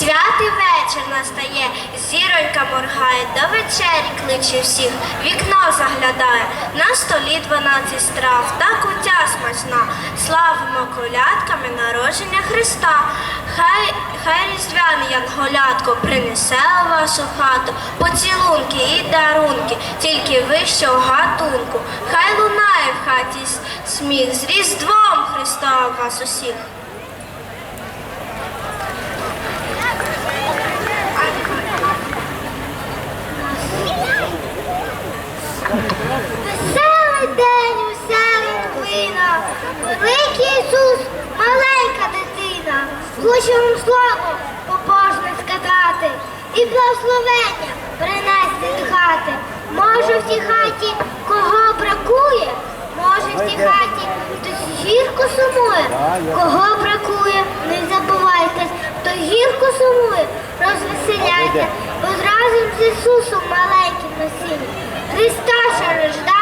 Святий вечір настає, зіронька моргає, до вечері кличе всіх, вікно заглядає, на столі дванадцять страв, так кутя. Славимо колядками народження Христа. Хай, хай різдвяний янголятко принесе у вашу хату поцілунки і дарунки, тільки вищого гатунку. Хай лунає в хаті сміх з Різдвом Христа вас усіх. Великий Ісус, маленька дитина, хочу вам слово побожне сказати і благословення принести до хати. Може в цій хаті кого бракує, може в цій хаті хтось гірко сумує, кого бракує, не забувайте, хто гірко сумує, розвеселяйте, бо разом з Ісусом маленьким носінь. Христа ще рождає.